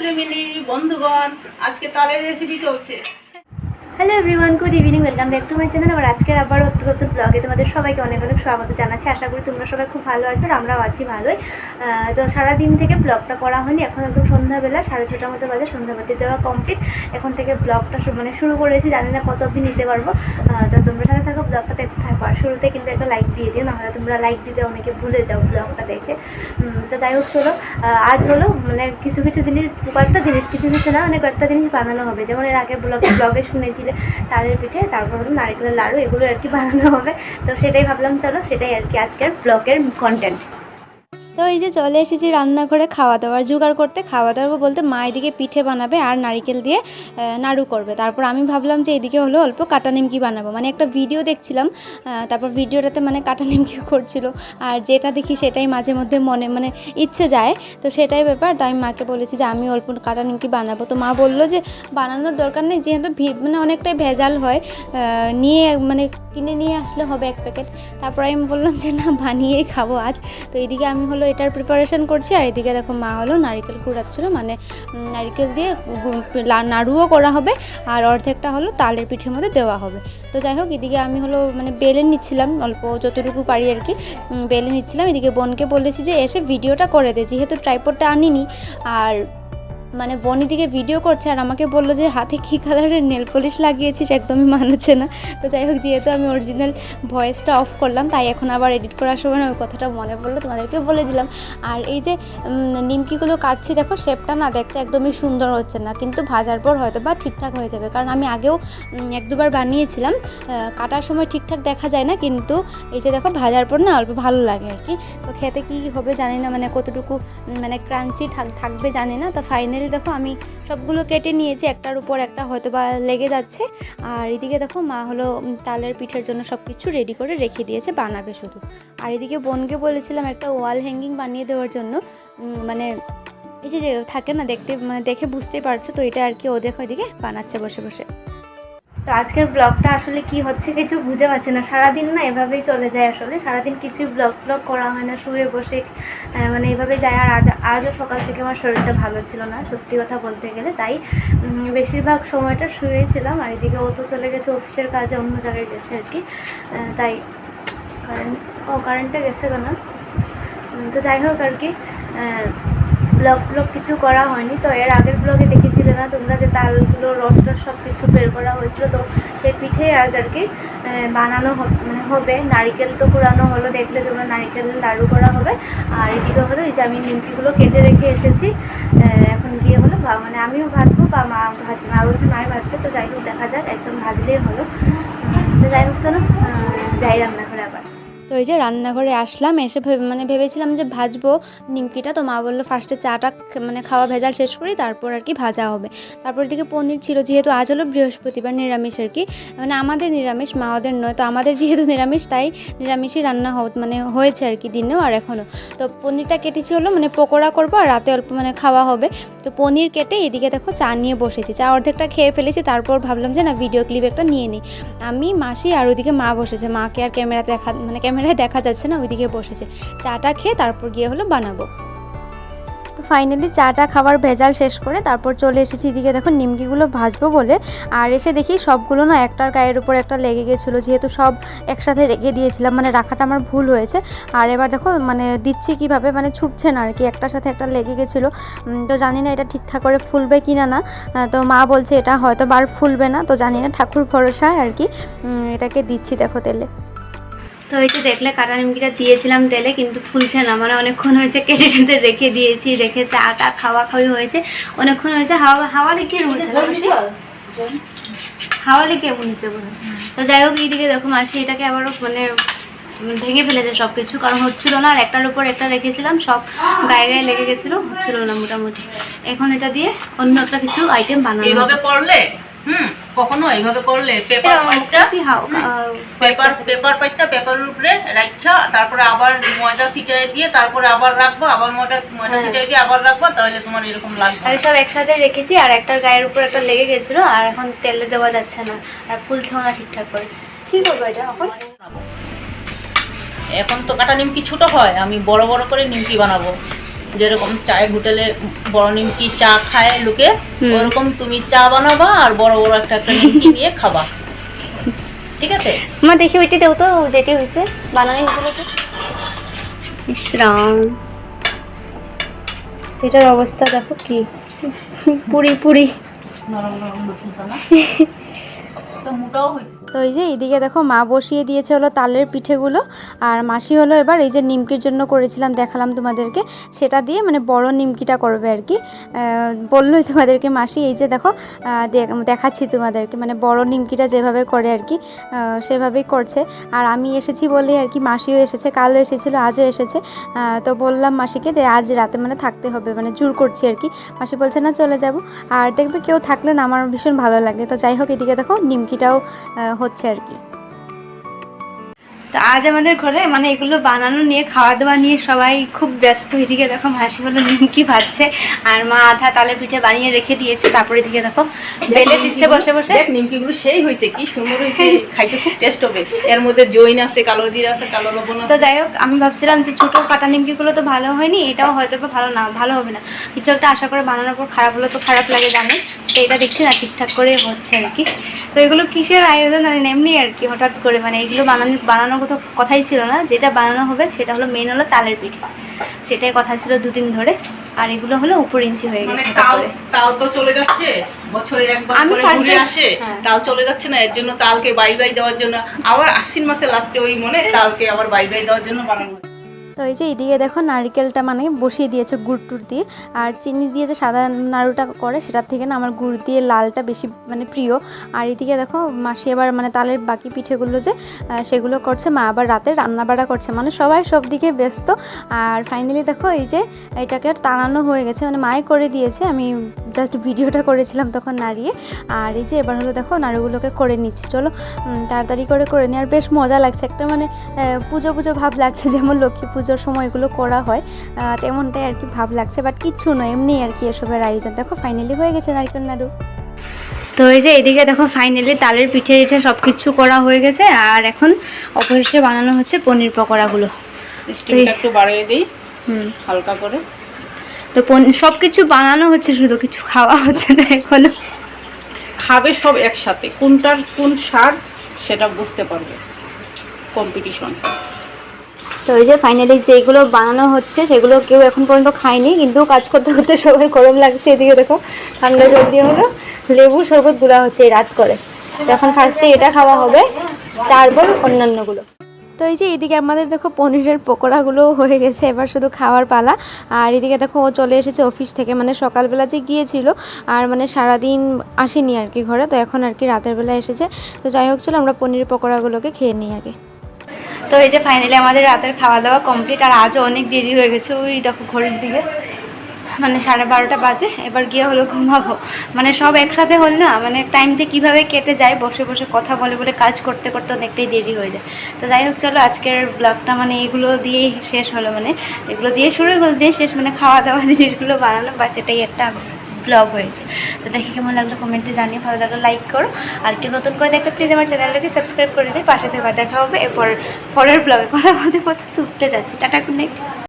প্রেমিলি বন্ধুগণ আজকে তালের রেসিপি চলছে। Hello everyone good evening welcome back to my channel আবার আজকের আবার নতুন নতুন ব্লগে তোমাদের সবাইকে অনেক অনেক স্বাগত জানাচ্ছি। আশা করি তোমরা সবাই খুব ভালো আছো আর আমরাও আছি ভালোই। তো সারাদিন থেকে ব্লগটা করা হয়নি, এখন একদম সন্ধ্যাবেলা, সাড়ে ছটার মতো বাজে, সন্ধ্যাবাতি দেওয়া কমপ্লিট এখন থেকে ব্লগটা মানে শুরু করেছি, জানি না কত অবধি নিতে পারব। তো তোমরা সাথে থাকো ব্লগটা দেখতে থাকো। আর শুরুতে কিন্তু একটা লাইক দিয়ে দিও না নাহলে তোমরা লাইক দিতে অনেকে ভুলে যাও ব্লগটা দেখে। তো যাই হোক, চলো। আজ হলো মানে কিছু কিছু জিনিস, কয়েকটা জিনিস, কিছু কিছু না মানে কয়েকটা জিনিস বানানো হবে। যেমন এর আগে ব্লগ ব্লগে শুনেছিলে তালের পিঠে, তারপর হলো নারকেলের লাড়ু, এগুলো আর কি বানানো হবে। তো সেটাই ভাবলাম, চলো সেটাই আর কি আজকের ব্লগের কন্টেন্ট তো এই যে চলে এসেছি রান্নাঘরে খাওয়া দাওয়ার জোগাড় করতে। খাওয়া দাওয়া বলতে মা এদিকে পিঠে বানাবে আর নারিকেল দিয়ে নাড়ু করবে। তারপর আমি ভাবলাম যে এদিকে হলো অল্প কাটা নিমকি বানাবো। মানে একটা ভিডিও দেখছিলাম তারপর ভিডিওটাতে মানে কাটা নিমকি করছিল। আর যেটা দেখি সেটাই মাঝে মধ্যে মনে মানে ইচ্ছে যায়। তো সেটাই ব্যাপার তো আমি মাকে বলেছি যে আমি অল্প কাটা নিমকি বানাবো। তো মা বলল যে বানানোর দরকার নেই, যেহেতু ভি- মানে অনেকটাই ভেজাল হয় নিয়ে মানে কিনে নিয়ে আসলে হবে এক প্যাকেট। তারপর আমি বললাম যে না, বানিয়েই খাব আজ। তো এইদিকে আমি হলো এটার প্রিপারেশন করছি। আর এদিকে দেখো মা হলো নারিকেল কুড়াচ্ছিলো মানে নারিকেল দিয়ে নাড়ুও করা হবে। আর অর্ধেকটা হলো তালের পিঠের মধ্যে দেওয়া হবে। তো যাই হোক, এদিকে আমি হলো মানে বেলে নিচ্ছিলাম, অল্প যতটুকু পারি আর কি। বেলে নিচ্ছিলাম। এদিকে বোনকে বলেছি যে, এসে ভিডিওটা করে দে। যেহেতু ট্রাইপডটা আনিনি, আর মানে বনি দিকে ভিডিও করছে আর আমাকে বলল যে, হাতে কী কালারের নেল পলিশ লাগিয়েছিস? একদমই মানছে না। তো যাই হোক, যেহেতু আমি অরিজিনাল ভয়েসটা অফ করলাম, তাই এখন আবার এডিট করার সময় ওই কথাটা মনে পড়ল তোমাদেরকে বলে দিলাম। আর এই যে নিমকিগুলো কাটছি, দেখো শেপটা না দেখতে একদমই সুন্দর হচ্ছে না, কিন্তু ভাজার পর হয়তো বা ঠিকঠাক হয়ে যাবে। কারণ আমি আগেও এক দুবার বানিয়েছিলাম কাটার সময় ঠিকঠাক দেখা যায় না, কিন্তু এই যে দেখো, ভাজার পর না অল্প ভালো লাগে আর কি। তো খেতে কী হবে জানি না মানে কতটুকু মানে ক্রাঞ্চি থাকবে জানি না। তো ফাইনালি দেখো আমি সবগুলো কেটে নিয়েছি, একটার উপর একটা হয়তো বা লেগে যাচ্ছে। আর এদিকে দেখো মা হলো তালের পিঠের জন্য সব কিছু রেডি করে রেখে দিয়েছে, বানাবে শুধু। আর এদিকে বোনকে বলেছিলাম একটা ওয়াল হ্যাঙ্গিং বানিয়ে দেওয়ার জন্য মানে এই যে থাকে না দেখতে মানে দেখে বুঝতেই পারছ তো এটা আর কি ও দেখো এদিকে বানাচ্ছে বসে বসে। তো আজকের ব্লগটা আসলে কি হচ্ছে কিছু বুঝে পাচ্ছি না। সারাদিন না এভাবেই চলে যায় আসলে। সারাদিন কিছু ব্লগ ব্লগ করা হয় না, শুয়ে বসে মানে এভাবে যায়। আর আজ, আজও সকাল থেকে আমার শরীরটা ভালো ছিল না, সত্যি কথা বলতে গেলে। তাই বেশিরভাগ সময়টা শুয়েছিলাম। আর এদিকে ও তো চলে গেছে অফিসের কাজে, অন্য জায়গায় গেছে আর কি। তাই কারেন্ট ও কারেন্টটা গেছে কেন? তো যাই হোক আর কি। ব্লগ ব্লগ কিছু করা হয়নি। তো এর আগের ব্লগে দেখেছিলে না তোমরা যে তালগুলো, রস টস সব কিছু বের করা হয়েছিল। তো সেই পিঠে আজ আর কি বানানো মানে হবে। নারিকেল তো পুরানো হলো, দেখলে তোমরা নারিকেল লাড়ু করা হবে। আর এদিকে হলো এই যে আমি নিমকিগুলো কেটে রেখে এসেছি। এখন গিয়ে হলো মানে আমিও ভাজবো বা মা ভাজবে, মা বলছে মাই ভাজবে, তো যাই হোক দেখা যাক একজন ভাজলেই হলো। তো যাই হোক, চলো যাই রান্নাঘরে এই যে রান্নাঘরে আসলাম, এসে মানে ভেবেছিলাম যে ভাজবো নিমকিটা। তো মা বলল, ফার্স্টে চাটা মানে খাওয়া ভেজাল শেষ করি, তারপর আর কি ভাজা হবে। তারপর দিকে পনির ছিল, যেহেতু আজ হলো বৃহস্পতিবার, নিরামিষ আর কি। মানে আমাদের নিরামিষ, মা ওদের নয়, তো আমাদের যেহেতু নিরামিষ, তাই নিরামিষই রান্না মানে হয়েছে আর কি দিনেও আর এখনও তো পনিরটা কেটেছি হলো মানে পকোড়া করব আর রাতে অল্প মানে খাওয়া হবে। তো পনির কেটে এদিকে দেখো চা নিয়ে বসেছি। চা অর্ধেকটা খেয়ে ফেলেছি, তারপর ভাবলাম যে না, ভিডিও ক্লিপ একটা নিয়ে নিই। আমি, মাসি আর ওদিকে মা বসেছে। মাকে আর ক্যামেরাতে দেখা মানে ক্যামেরায় দেখা যাচ্ছে না, ওইদিকে বসেছে। চাটা খেয়ে তারপর গিয়ে হলো বানাবো। তো ফাইনালি চাটা খাবার ভেজাল শেষ করে তারপর চলে এসেছি এদিকে দেখো নিমকিগুলো ভাজবো বলে। আর এসে দেখি সবগুলো না একটার গায়ের উপর একটা লেগে গেছিল, যেহেতু সব একসাথে রেখে দিয়েছিলাম মানে রাখাটা আমার ভুল হয়েছে। আর এবার দেখো মানে দিচ্ছি কীভাবে মানে ছুটছে না আর কি, একটার সাথে একটা লেগে গেছিল। তো জানি না এটা ঠিকঠাক করে ফুলবে কি না। না তো মা বলছে এটা হয়তো বার ফুলবে না, তো জানি না, ঠাকুর ভরসায় আর কি। এটাকে দিচ্ছি দেখো তেলে। তো এই যে দেখলে কাটা নিমকিটা দিয়েছিলাম তেলে কিন্তু ফুলছে না মানে অনেকক্ষণ হয়েছে কেটে টেটে রেখে দিয়েছি রেখে চাটা খাওয়া খাওয়ি হয়েছে অনেকক্ষণ হয়েছে হাওয়া হাওয়া দিয়ে হয়েছে না বেশি? হাওয়ালে কেমন হয়েছে বলে তো যাই হোক এইদিকে দেখো মাসি এটাকে আবারও মানে ভেঙে ফেলেছে সব কিছু কারণ হচ্ছিল না আর একটার উপর একটা রেখেছিলাম সব গায়ে গায়ে লেগে গেছিল হচ্ছিল না মোটামুটি এখন এটা দিয়ে অন্য একটা কিছু আইটেম বানানো এইভাবে হবে। করলে হুম কখনো এইভাবে করলে পেপার পাইটা পেপার পেপার পাইটা পেপারের উপরে রাখছা তারপরে আবার ময়দা ছিটাই দিয়ে তারপরে আবার রাখব আবার ময়দা ময়দা হ্যাঁ। ছিটাই দিয়ে আবার রাখব তাহলে তোমার এরকম লাগবে আমি সব একসাথে রেখেছি আর একটার গায়ের উপর একটা লেগে গেছিল আর এখন তেলে দেওয়া যাচ্ছে না আর ফুলছেও না ঠিকঠাক করে। কি করব এটা এখন? এখন তো কাটা নিমকি ছোট হয় আমি বড় বড় করে নিমকি বানাবো। যেরকম চায়ের হোটেলে বড় নিমকি চা খায় লোকে ওরকম তুমি চা বানাবা আর বড় বড় একটা একটা নিমকি নিয়ে খাবা। ঠিক আছে? মা দেখি ওইটি দেও তো যেটি হয়েছে বানানি তো ইসরাম এটার অবস্থা দেখো কি। পুরি পুরি। নরম নরম মোটাও হয়েছে তো এই যে এইদিকে দেখো মা বসিয়ে দিয়েছে হলো তালের পিঠেগুলো, আর মাসি হলো এবার এই যে নিমকির জন্য করেছিলাম, দেখালাম তোমাদেরকে। সেটা দিয়ে মানে বড় নিমকিটা করবে আর কি। বললোই তোমাদেরকে মাসি, এই যে দেখো দেখাচ্ছি তোমাদেরকে মানে বড় নিমকিটা যেভাবে করে আর কি সেভাবেই করছে। আর আমি এসেছি বলে আর কি মাসিও এসেছে, কালও এসেছিল, আজও এসেছে। তো বললাম মাসিকে যে আজ রাতে মানে থাকতে হবে মানে জোর করছি আর কি। মাসি বলছে, না, চলে যাব। আর দেখবে কেউ থাকলে না, আমার ভীষণ ভালো লাগে। তো যাই হোক, এদিকে দেখো নিমকিটাও হচ্ছে আর কি। তো আজ আমাদের ঘরে মানে এগুলো বানানো নিয়ে খাওয়া দাওয়া নিয়ে সবাই খুব ব্যস্ত। এদিকে দেখো মাসি হলো নিমকি ভাজছে। আর মা আধা তালে পিঠে বানিয়ে রেখে দিয়েছে। তারপরে এদিকে দেখো বেলে দিচ্ছে বসে বসে। নিমকিগুলো সেই হয়েছে কি সুন্দর হয়েছে। খাইতে খুব টেস্ট হবে। এর মধ্যে জৈন আছে কালো জিরা আছে কালো লবণ তো যাই হোক আমি ভাবছিলাম যে ছোটো কাটা নিমকিগুলো তো ভালো হয়নি এটাও হয়তো বা ভালো না ভালো হবে না। কিছু একটা আশা করে বানানোর পর খারাপ হলে তো খারাপ লাগে জানেন তো এটা দেখছি না ঠিকঠাক করে হচ্ছে আর কি। তো এগুলো কিসের আয়োজন? মানে এমনি আর কি হঠাৎ করে মানে এগুলো বানানো বানানোর কথা কথাই ছিল না যেটা বানানো হবে সেটা হলো মেন হলো তালের পিঠে সেটাই কথা ছিল দুদিন ধরে আর এগুলো হলো উপর ইঞ্চি হয়ে মানে গেছে তাল তাল তো চলে যাচ্ছে বছরে একবার করে ঘুরে আসে হ্যাঁ। তাল চলে যাচ্ছে না এর জন্য তালকে বাই বাই দেওয়ার জন্য আবার আশ্বিন মাসে লাস্টে ওই মনে তালকে আবার বাই বাই দেওয়ার জন্য বানানো হয়। তো এই যে এইদিকে দেখো নারকেলটা মানে বসিয়ে দিয়েছে গুড় টুড় দিয়ে, আর চিনি দিয়ে যে সাদা নাড়ুটা করে সেটার থেকে না আমার গুড় দিয়ে লালটা বেশি মানে প্রিয়। আর এদিকে দেখো মাসি এবার মানে তালের বাকি পিঠেগুলো যে সেগুলো করছে, মা আবার রাতে রান্নাবাড়া করছে। মানে সবাই সব দিকে ব্যস্ত। আর ফাইনালি দেখো এই যে এটাকে টানানো হয়ে গেছে মানে মাই করে দিয়েছে। আমি জাস্ট ভিডিওটা করেছিলাম তখন নাড়িয়ে। আর এই যে এবার হলো দেখো নাড়ুগুলোকে করে নিচ্ছি। চলো তাড়াতাড়ি করে করে নিই আর বেশ মজা লাগছে। একটা মানে পুজো পুজো ভাব লাগছে, যেমন লক্ষ্মী পুজোর সময় এগুলো করা হয় তেমনটাই আর কি ভাব লাগছে বাট কিচ্ছু নয় এমনি আর কি এসবের আয়োজন। দেখো ফাইনালি হয়ে গেছে নারকেল নাড়ু তো এই যে এদিকে দেখো ফাইনালি তালের পিঠে পিঠে সব কিছু করা হয়ে গেছে আর এখন অবশেষে বানানো হচ্ছে পনির পকোড়াগুলো। স্টিমটা একটু বাড়িয়ে দিই হুম। হালকা করে। তো সব কিছু বানানো হচ্ছে শুধু কিছু খাওয়া হচ্ছে না এখনও। খাবে সব একসাথে কোনটার কোন স্বাদ সেটা বুঝতে পারবে কম্পিটিশন তো এই যে ফাইনালি যেগুলো বানানো হচ্ছে, সেগুলো কেউ এখন পর্যন্ত খায়নি, কিন্তু কাজ করতে করতে সবাই গরম লাগছে এদিকে দেখো। ঠান্ডা জল দিয়ে হলো লেবু শরবতগুলা হচ্ছে এই রাত করে। এখন ফার্স্টে এটা খাওয়া হবে, তারপর অন্যান্যগুলো। তো এই যে এদিকে আমাদের দেখো পনিরের পকোড়াগুলো হয়ে গেছে, এবার শুধু খাওয়ার পালা। আর এদিকে দেখো ও চলে এসেছে অফিস থেকে মানে সকালবেলা যে গিয়েছিল, আর মানে সারাদিন আসেনি আর কি ঘরে, তো এখন আর কি রাতের বেলা এসেছে। তো যাই হোক, চলো আমরা পনির পকোড়াগুলোকে খেয়ে নিই আগে। তো এই যে ফাইনালি আমাদের রাতের খাওয়া দাওয়া কমপ্লিট আর আজও অনেক দেরি হয়ে গেছে ওই দেখো ঘড়ির দিকে। মানে সাড়ে বারোটা বাজে, এবার গিয়ে হলো ঘুমাবো। মানে সব একসাথে হল না মানে টাইম যে কীভাবে কেটে যায়, বসে বসে কথা বলে বলে কাজ করতে করতে অনেকটাই দেরি হয়ে যায়। তো যাই হোক, চলো আজকের ব্লগটা মানে এগুলো দিয়েই শেষ হলো মানে। এগুলো দিয়ে শুরু, এগুলো দিয়ে শেষ মানে খাওয়া দাওয়া জিনিসগুলো বানানো বা সেটাই একটা ব্লগ হয়েছে। তো দেখে কেমন লাগল কমেন্টে জানিয়ে ভালো লাগল লাইক করো। আর কেউ নতুন করে দেখলে প্লিজ আমার চ্যানেলটাকে সাবস্ক্রাইব করে দিই পাশে থেকে দেখা হবে। এরপর পরের ব্লগে কথা বলতে কথা তুলতে যাচ্ছি। Tata good night